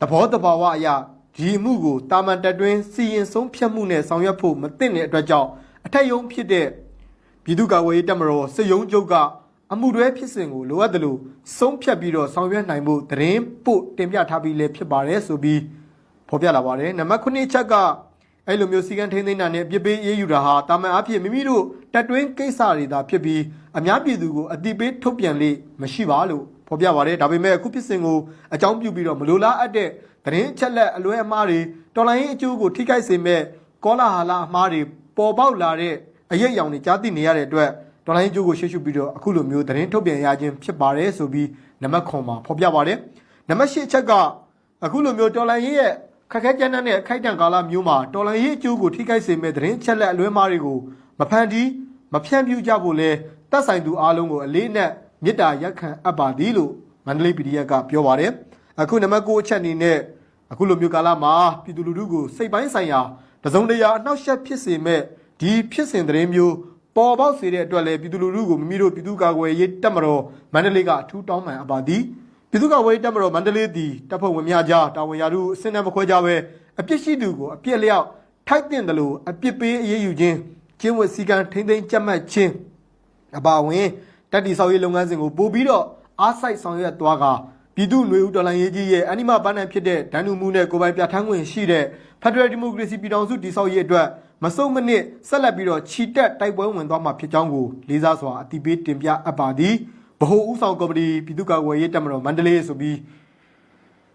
သဘောတဘာဝအရာဒီအမှုကိုတာမန်တက်တွင်းစီရင်ဆုံးဖြတ်မှုနဲ့ဆောင်ရွက်ဖို့မသင့်တဲ့အတွက်ကြောင့်အထက်ယုံဖြစ်တဲ့ပြည်သူ့ကာကွယ်ရေးတပ်မတော်စစ်ရုံးချုပ်ကအမှုတွဲဖြစ်စဉ်ကိုလိုအပ်တယ်လို့ဆုံးဖြတ်ပြီးတော့ဆောင်ရွက်နိုင်ဖို့သတင်းပို့တင်ပြထားပြီးလည်းဖြစ်ပါတယ်ဆိုပြီးဖော်ပြလာပါတယ်နံပါတ်9ချက်က အဲ့လိုမျိုးစီကံထိန်းသိမ်းတာနဲ့ပြစ်ပေးအေးယူတာဟာတာမန်အဖြစ်မိမိတို့တက်တွင်းကိစ္စတွေသာဖြစ်ပြီးအများပြည်သူကိုအတိပေးထုတ်ပြန်လေမရှိပါလို့ဖော်ပြပါတယ်ဒါပေမဲ့အခုဖြစ်စဉ်ကိုအကြောင်းပြုပြီးတော့မလိုလားအပ်တဲ့သတင်းအချက်လက်အလွဲအမှားတွေတော်လိုင်းရေးအကျိုးကိုထိခိုက်စေမဲ့ကောလာဟာလာအမှားတွေပေါ်ပေါက်လာတဲ့အရေးအယောင်တွေကြားသိနေရတဲ့အတွက်ဒေါ်လာရင်းကျိုးကိုရှေ့ရှုပြီးတော့အခုလိုမျိုးသတင်းထုတ်ပြန်ရခြင်းဖြစ်ပါတယ်ဆိုပြီးနံပါတ်ခွန်မှာဖော်ပြပါတယ်နံပါတ်၈ချက်ကအခုလိုမျိုးဒေါ်လာရင်းရဲ့ ခက်ခဲကြမ်းတမ်းတဲ့အခိုက်အတန့်ကာလမျိုးမှာဒေါ်လာရင်းအကျိုးကိုထိခိုက်စေမဲ့သတင်းချက်လက်အလွဲမားတွေကိုမဖန်တီးမဖြန့်ဖြူးကြဖို့လဲတက်ဆိုင်သူအားလုံးကိုအလေးနက်မေတ္တာရက်ခံအပ်ပါသည်လို့မန္တလေး PDF ကပြောပါတယ်အခုနံပါတ်9အချက်အနေနဲ့အခုလိုမျိုးကာလမှာပြည်သူလူထုကိုစိတ်ပိုင်းဆိုင်ရာတစုံတရာအနှောက်အယှက်ဖြစ်စေမဲ့ဒီဖြစ်စဉ်သတင်းမျိုးပေါ်ပေါက်စေတဲ့အတွက်လည်းပြည်သူလူထုကိုမိမိတို့ပြည်သူ့ကာကွယ်ရေးတပ်မတော်မန္တလေးကအထူးတောင်းပန်အပ်ပါသည် ပြည်သူ့ကာကွယ်ရေးတပ်မတော်မန္တလေးသည်တပ်ဖွဲ့ဝင်များကြားတာဝန်ရာထူးအစင်းနဲ့မခွဲကြဘဲအပြစ်ရှိသူကိုအပြစ်လျောက်ထိုက်တင်တယ်လို့အပြစ်ပေးအရေးယူခြင်းကျင်းဝတ်စည်းကမ်းထိမ့်သိမ်းကြက်မှတ်ခြင်းအပါအဝင်တက်တီဆောက်ရေးလုပ်ငန်းစဉ်ကိုပို့ပြီးတော့အားစိုက်ဆောင်ရွက်သွားကပြည်သူ့ຫນွေဦးတော်လှန်ရေးကြီးရဲ့အနိမပန်းနိုင်ဖြစ်တဲ့ဒဏ်လူမှုနဲ့ကိုယ်ပိုင်ပြဋ္ဌာန်းခွင့်ရှိတဲ့ Federal Democracy ပြည်ထောင်စုတည်ဆောက်ရေးအတွက်မစုံမနစ်ဆက်လက်ပြီးတော့ခြိတက်တိုက်ပွဲဝင်သွားမှာဖြစ်ကြောင်းကိုလေးစားစွာအတိပေးတင်ပြအပ်ပါသည် ဗဟိုဥဆောင်ကော်မတီပြည်သူ့ကာကွယ်ရေးတပ်မတော်မန္တလေးဆိုပြီး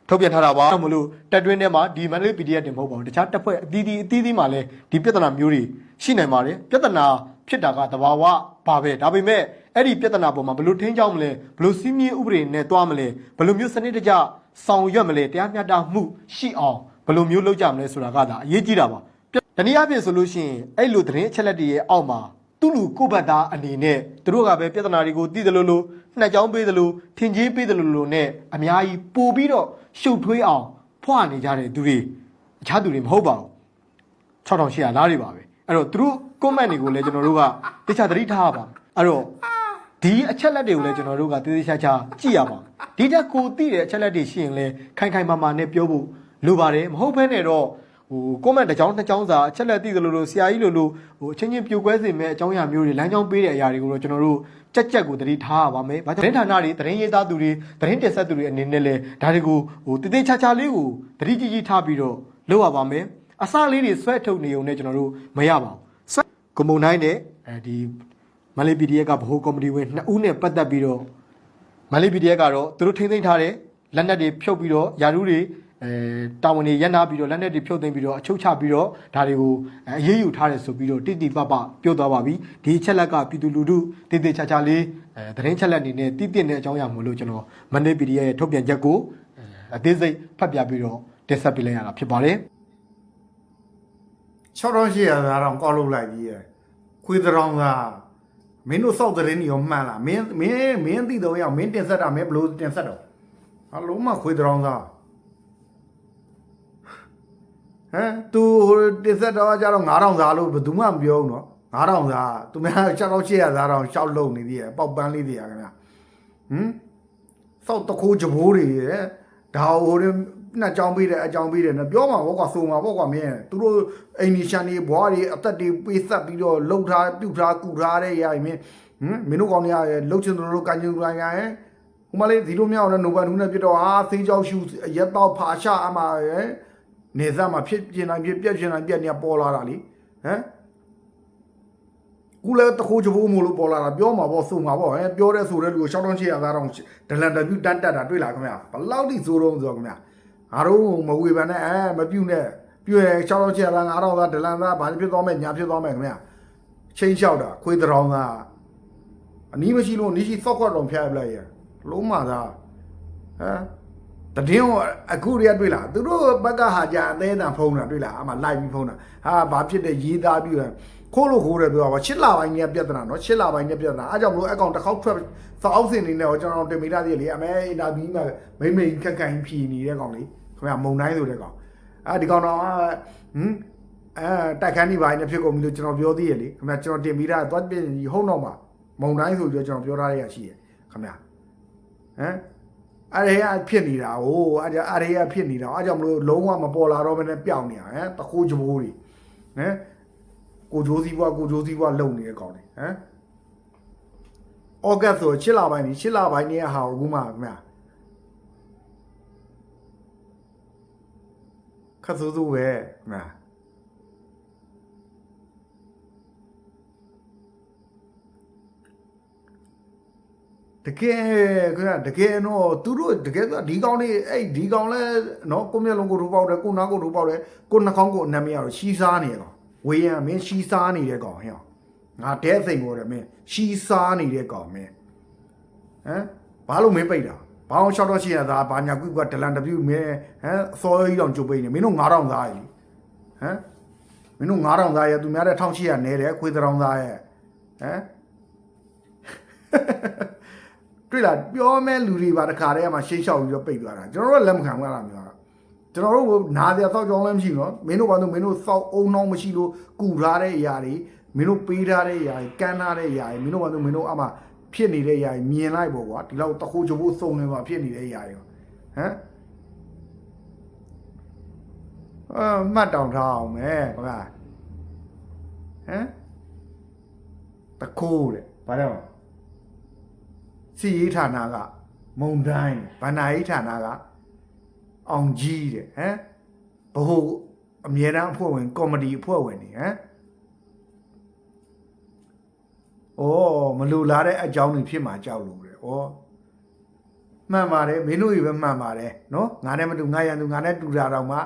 ထုတ်ပြန်ထားတာပါမလို့တက်တွင်းထဲမှာဒီမန္တလေး PDF တင်မဟုတ်ပါဘူးတခြားတပ်ဖွဲ့အသီးသီးအသီးသီးမှာလည်းဒီပြဿနာမျိုးတွေရှိနိုင်ပါတယ်ပြဿနာဖြစ်တာကတဘာဝပါပဲဒါပေမဲ့အဲ့ဒီပြဿနာပေါ်မှာဘယ်လိုထိန်းချောင်းမလဲဘယ်လိုစီးမြင်ဥပဒေနဲ့တွားမလဲဘယ်လိုမျိုးစနစ်တကျဆောင်ရွက်မလဲတရားမျှတမှုရှိအောင်ဘယ်လိုမျိုးလုပ်ကြမလဲဆိုတာကဒါအရေးကြီးတာပါတနည်းအားဖြင့်ဆိုလို့ရှိရင်အဲ့လိုသတင်းအချက်လက်တွေရဲ့အောက်မှာ သူ့လူကိုယ့်ဘက်သားအနေနဲ့သူတို့ကပဲပြဿနာတွေကိုသိတယ်လို့လို့နှက်ကြောင်းပေးတယ်လို့ထင်ကြီးပေးတယ်လို့လို့နဲ့အများကြီးပို့ပြီးတော့ရှုပ်ထွေးအောင်ဖွာနေကြတဲ့သူတွေအခြားသူတွေမဟုတ်ပါဘူး6800လားတွေပါပဲအဲ့တော့သူတို့ comment တွေကိုလည်းကျွန်တော်တို့ကတခြားသတိထားရပါမယ်အဲ့တော့ဒီအချက်လက်တွေကိုလည်းကျွန်တော်တို့ကသေသေးချာချာကြည့်ရပါမယ်ဒီတက်ကိုသိတဲ့အချက်လက်တွေရှိရင်လည်းခိုင်ခိုင်မာမာနဲ့ပြောဖို့လိုပါတယ်မဟုတ်ဘဲနဲ့တော့ ဟို comment တစ်ကြောင်းနှစ်ကြောင်းစာအချက်လက်သိသလိုလိုဆရာကြီးလိုလိုဟိုအချင်းချင်းပြိုကွဲစေမဲ့အကြောင်းအရာမျိုးတွေလမ်းကြောင်းပေးတဲ့အရာတွေကိုတော့ကျွန်တော်တို့ကြက်ကြက်ကိုသတိထားရပါမယ်။ဘာကြောင့်သတင်းဌာနတွေသတင်းရေးသားသူတွေသတင်းတင်ဆက်သူတွေအနေနဲ့လည်းဒါတွေကိုဟိုတည်တည်ချာချာလေးကိုသတိကြီးကြီးထားပြီးတော့လုပ်ရပါမယ်။အစလေးတွေဆွဲထုတ်နေုံနဲ့ကျွန်တော်တို့မရပါဘူး။ဆွဲကွန်မုန်တိုင်းနဲ့အဲဒီမလေး PDF ကဗဟိုကော်မတီဝင်2ဦးနဲ့ပတ်သက်ပြီးတော့မလေး PDF ကတော့သူတို့ထိမ့်သိမ်းထားတဲ့လက်နက်တွေဖြုတ်ပြီးတော့ယာရုတွေ အဲတာဝန်တွေရက်နာပြီးတော့လက်နက်တွေဖြုတ်သိမ်းပြီးတော့အချုပ်ချပြီးတော့ဒါတွေကိုအရေးယူထားတယ်ဆိုပြီးတော့တိတိပပပြောသွားပါပြီဒီချက်လက်ကပြည်သူလူထုတိတိချာချာလေးအဲသတင်းချက်လက်အနေနဲ့တိတိနဲ့အကြောင်းအရာမို့လို့ကျွန်တော်မန္တလေး PDF ရဲ့ထုတ်ပြန်ချက်ကိုအသေးစိတ်ဖတ်ပြပြီးတော့တင်ဆက်ပေးလိုက်ရတာဖြစ်ပါတယ်6800သားတော့ကောက်လုပ်လိုက်ကြီးရယ်ခွေးတောင်သာမင်းတို့စောက်တဲ့ရင်းရောမှန်လားမင်းမင်းမင်းသိတော့ရအောင်မင်းတင်ဆက်တာမင်းဘလို့တင်ဆက်တော့အလုံးမခွေးတောင်သာ ဟမ် तू ဟိုတင်ဆက်တော့ကြတော့9000သားလို့ဘယ်သူမှမပြောဘူးနော်9000သားသူများ6800သားတော့ရှောက်လုံနေသေးရယ်ပေါက်ပန်းလေးတွေရခင်ဗျဟမ်စောက်တခိုးကြဘိုးတွေရယ်ဒါဟိုနှစ်ကြောင်ပေးတယ်အကြောင်ပေးတယ်နော်ပြောမှာဘောကွာဆိုမှာဘောကွာမင်းသူတို့အိမ်နီရှန်တွေဘွားတွေအသက်တွေပေးဆက်ပြီးတော့လှုပ်ထားပြုတ်ထားကူထားတဲ့ရရင်မင်းဟမ်မင်းတို့ကောင်းနေရလှုပ်ချင်တယ်လို့ကန်ချင်တယ်ရရင်ဟိုမလေးဒီလိုမြောက်နဲ့နိုဘန်ထူးနဲ့ပြတော့ဟာသိန်းချောက်ရှူရက်တော့ဖာရှာအမှာရယ် နေသားမှာဖြစ်ပြင်းနိုင်ဖြစ်ပြက်ပြင်းနိုင်ပြက်နေပေါ်လာတာလေဟမ်ကူလည်းတခိုးချဖို့မို့လို့ပေါ်လာတာပြောမှာပေါ့စုံမှာပေါ့ဟဲ့ပြောတဲ့ဆိုတဲ့လူကိုရှောက်တော့ချေရသားတော့ဒလန်တပြူတန်းတက်တာတွေ့လားခင်ဗျာဘလောက်ထိဇိုးတော့ဆိုတော့ခင်ဗျာငါတို့မဝေဖန်နဲ့အဲမပြုတ်နဲ့ပြည့်ရှောက်တော့ချေရသားငါတော့သားဒလန်သားဘာဖြစ်သွားမဲ့ညာဖြစ်သွားမဲ့ခင်ဗျာချင်းလျှောက်တာခွေးတောင်သားအနီးမရှိလို့နီးရှိသောက်ခွက်တော်ဖျားပလိုက်ရလုံးမသားဟမ် တည်င်းအခုတည်းကတွေ့လားသူတို့ဘက်ကဟာကြအသေးအံဖုံးတာတွေ့လားအမှလိုက်ပြီးဖုံးတာဟာဘာဖြစ်တဲ့ရေးသားပြီးတော့ခိုးလို့ခိုးတယ်ပြောပါချစ်လာပိုင်းကြီးပြဿနာနော်ချစ်လာပိုင်းကြီးပြဿနာအားကြောင့်မလို့အကောင်တစ်ခေါက်ထွက်စောက်အောက်စင်နေနဲ့တော့ကျွန်တော်တင်မိတာသေးလေအမေအင်တာဗျူးမှာမိမ့်မိန်ခက်ခက်ဖြီနေတဲ့ကောင်လေးခင်ဗျာမုံတိုင်းဆိုတဲ့ကောင်အာဒီကောင်တော့ဟမ်အဲတိုက်ခန်းဒီပိုင်းနဲ့ဖြစ်ကုန်ပြီလို့ကျွန်တော်ပြောသေးရလေခင်ဗျာကျွန်တော်တင်မိတာသွားပြင်ဟုတ်တော့မှာမုံတိုင်းဆိုပြီးကျွန်တော်ပြောထားရရှိရခင်ဗျာဟမ် အဲ့ဒါဖြစ်နေတာဟိုအဲ့ဒါအဲ့ဒါဖြစ်နေတာအဲ့ကြောင့်မလို့လုံးဝမပေါ်လာတော့ဘဲနဲ့ပျောက်နေတာဟမ်တခိုးကြိုးတွေဟမ်ကိုဂျိုးစီးဘွားကိုဂျိုးစီးဘွားလုံနေတဲ့ကောင်တွေဟမ်ဩဂတ်ဆိုချစ်လာပိုင်းนี่ချစ်လာပိုင်းนี่ဟာအခုမှခင်ဗျာခတ်ဆိုးဆိုးပဲခင်ဗျာ တကယ်ခင်ဗျာတကယ်တော့သူတို့တကယ်ဆိုဒီကောင်လေးအဲ့ဒီကောင်လဲနော်ကိုမျက်လုံးကိုထိုးပေါက်တယ်ကိုနားကိုထိုးပေါက်တယ်ကိုနှာခေါင်းကိုအနံ့မရတော့ရှီးစားနေကောင်ဝေးရမင်းရှီးစားနေတဲ့ကောင်ဟဲ့ငါတဲစိန်ပေါ်တယ်မင်းရှီးစားနေတဲ့ကောင်မင်းဟမ်ဘာလို့မင်းပိတ်တာဘာအောင်ရှောက်တော့ရှိရတာဘာညာကွိကွာဒလန်တပြူမင်းဟမ်အစောကြီးတောင်ကြုတ်ပိတ်နေမင်းတို့9000သားကြီးဟမ်မင်းတို့9000သားရဲ့သူများတဲ့1800နဲတယ်ခွေးတောင်သားရဲ့ဟမ် တွေ့လားပြောမဲ့လူတွေပါတခါတည်းကမှရှင်းလျှောက်ပြီးတော့ပိတ်သွားတာကျွန်တော်တို့ကလက်မခံဘူးလားမျိုးကကျွန်တော်တို့နားပြသောက်ကြောင်းလည်းမရှိဘူးနော်မင်းတို့ဘာလို့မင်းတို့စောက်အုံနှောင်းမရှိလို့ကူထားတဲ့အရာတွေမင်းတို့ပေးထားတဲ့အရာတွေကမ်းထားတဲ့အရာတွေမင်းတို့ဘာလို့မင်းတို့အမှဖြစ်နေတဲ့အရာတွေမြင်လိုက်ပေါ့ကွာဒီလောက်တခိုးချိုးဖို့စုံနေမှာဖြစ်နေတဲ့အရာတွေဟမ်အာမှတ်တောင်ထားအောင်မယ်ဟုတ်လားဟမ်တခိုးတဲ့ဘာလဲ စီရေးဌာနကမုံတိုင်းဗန္နာရေးဌာနကအောင်ကြီးတဲ့ဟမ်ဘဟုအမြဲတမ်းအဖွဲ့ဝင်ကော်မတီအဖွဲ့ဝင်နေဟမ်ဩမလူလာတဲ့အကြောင်းတွေဖြစ်မှာကြောက်လို့တဲ့ဩမှန်ပါတယ်မင်းတို့ကြီးပဲမှန်ပါတယ်နော်ငါနဲ့မတူငါရန်သူငါနဲ့တူတာတော့မှ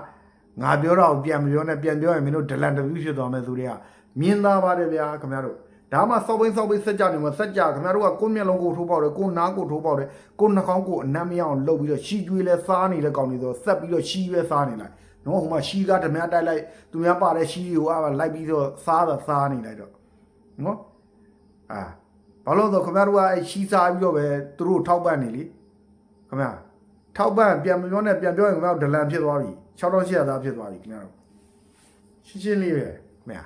ငါပြောတော့ပြန်မပြောနဲ့ပြန်ပြောရင်မင်းတို့ဒလန်တပြူးဖြစ်သွားမယ်သူတွေကမြင်သားပါတယ်ဗျာခင်ဗျားတို့ ဒါမှစောက်ပိန်းစောက်ပိန်းစက်ကြနေမှာစက်ကြခင်ဗျားတို့ကကိုယ်မျက်လုံးကိုထိုးပေါက်တယ်ကိုယ်နားကိုထိုးပေါက်တယ်ကိုယ်နှာခေါင်းကိုအနမ်းမရအောင်လှုပ်ပြီးတော့ရှီကျွေးလဲစားနေတဲ့ကောင်တွေဆိုဆက်ပြီးတော့ရှီရွဲစားနေလိုက်နော်ဟိုမှာရှီကဓမြတိုက်လိုက်သူများပါတဲ့ရှီကိုအားလိုက်ပြီးတော့စားတာစားနေလိုက်တော့နော်အာဘာလို့တော့ခင်ဗျားတို့ကအဲရှီစားပြီးတော့ပဲသူတို့ထောက်ပံ့နေလေခင်ဗျာထောက်ပံ့ပြန်မပြောနဲ့ပြန်ပြောရင်ခင်ဗျားတို့ဒလန်ဖြစ်သွားပြီ6800သားဖြစ်သွားပြီခင်ဗျားတို့ရှင်းရှင်းလေးပဲခင်ဗျာ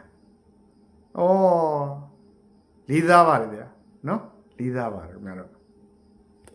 ဩ လေးစားပါတယ်ဗျာနော်လေးစားပါတယ်ခင်ဗျားတို့